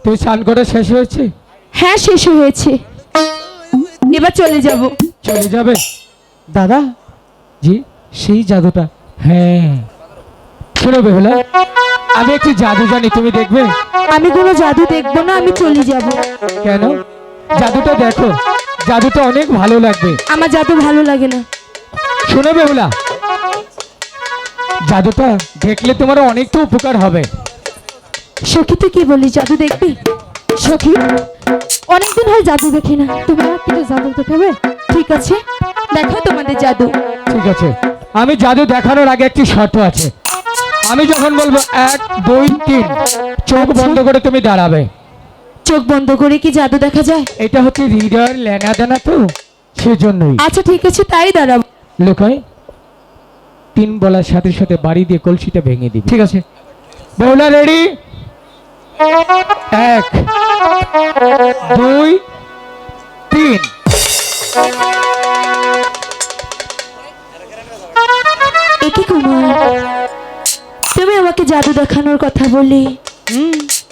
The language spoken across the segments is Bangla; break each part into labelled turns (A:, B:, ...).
A: তুই স্নান করা শেষ হয়েছে?
B: হ্যাঁ শেষ হয়েছে। এবার চলে যাব।
A: চলে যাবে?
C: দাদা?
A: জি?
C: সেই জাদুটা।
A: হ্যাঁ। শোনো বেহুলা আমি একটি জাদু জানি তুমি দেখবে?
B: আমি কোনো জাদু দেখব না আমি চলে যাব।
A: কেন? জাদুটা দেখো। জাদুটা অনেক ভালো লাগবে।
B: আমার জাদু ভালো লাগে না।
A: শোনো বেহুলা জাদুটা দেখলে তোমার অনেকটা উপকার হবে।
B: সখী তুই কি বলি জাদু দেখবি? সখী অনেকদিন হয় জাদু দেখি না। তুমি আমার থেকে জাদু দেখাবে ঠিক আছে দেখো তোমাদের জাদু।
A: ঠিক আছে। আমি জাদু দেখানোর আগে একটি শর্ত আছে। আমি যখন বলব এক দুই তিন চোখ বন্ধ করে তুমি দাঁড়াবে।
B: চোখ বন্ধ করে কি জাদু দেখা যায়?
A: এটা হচ্ছে হৃদয়ের লেনা দেনা তো সেজন্যই।
B: আচ্ছা ঠিক আছে তাই দাঁড়াবো
A: লোকাই তিন বলার সাথে সাথে বাড়ি দিয়ে কলসিটা ভেঙে দিবি।
C: ঠিক আছে।
A: বেহুলা রেডি? এক দুই তিন।
B: কুমার তুমি আমাকে জাদু দেখানোর কথা বলি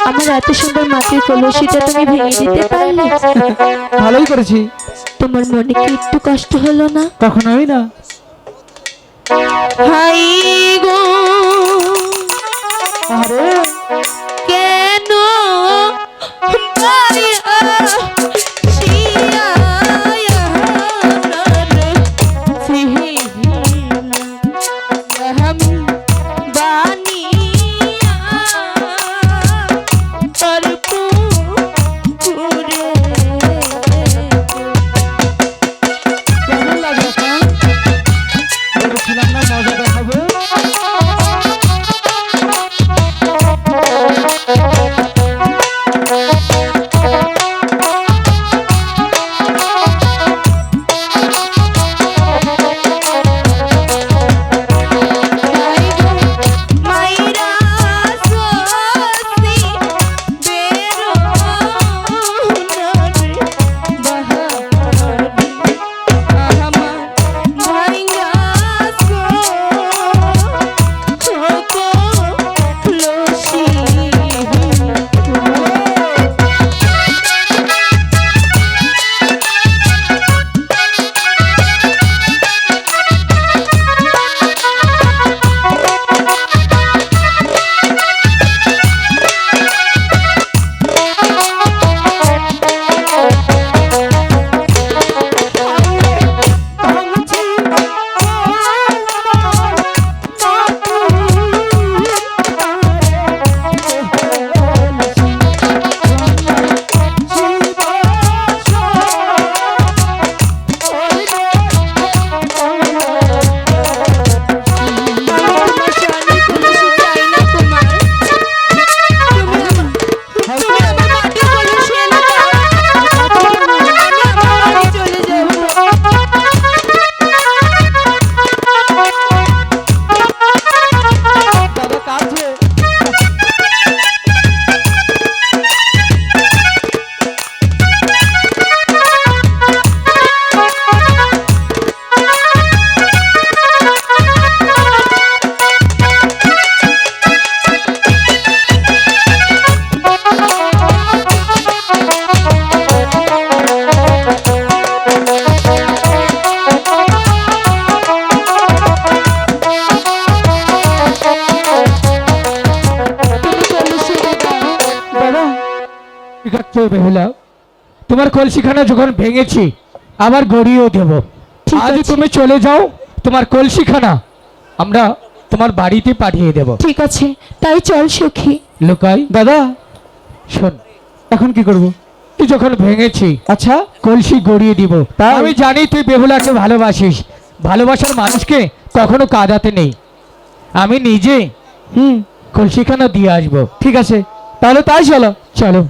B: আমার এত সুন্দর মাটির কলসিটা তুমি ভেঙে দিতে পারলে।
C: ভালোই করেছি।
B: তোমার মনে কি একটু কষ্ট হলো না?
C: কখনোই না।
B: হাই।
A: আছে বেহুলা তোমার কলসিখানা যখন ভেঙেছি আবার গড়িয়েও দেব। আজ তুমি চলে যাও তোমার কলসিখানা আমরা তোমার বাড়িতে পাঠিয়ে দেব।
B: ঠিক আছে তাই চল সখী।
A: লোকাই
C: দাদা
A: শোন।
C: এখন কি করব?
A: তুই যখন ভেঙেছি
C: আচ্ছা।
A: কলসি গড়িয়ে দিব? আমি জানি তুই বেহুলাকে ভালোবাসিস। ভালোবাসার মানুষকে কখনো কাঁদাতে নেই। আমি নিজে
C: হুম।
A: কলসিখানা দিয়ে আসব।
C: ঠিক আছে। তাহলে তাই চলো।
A: চলো।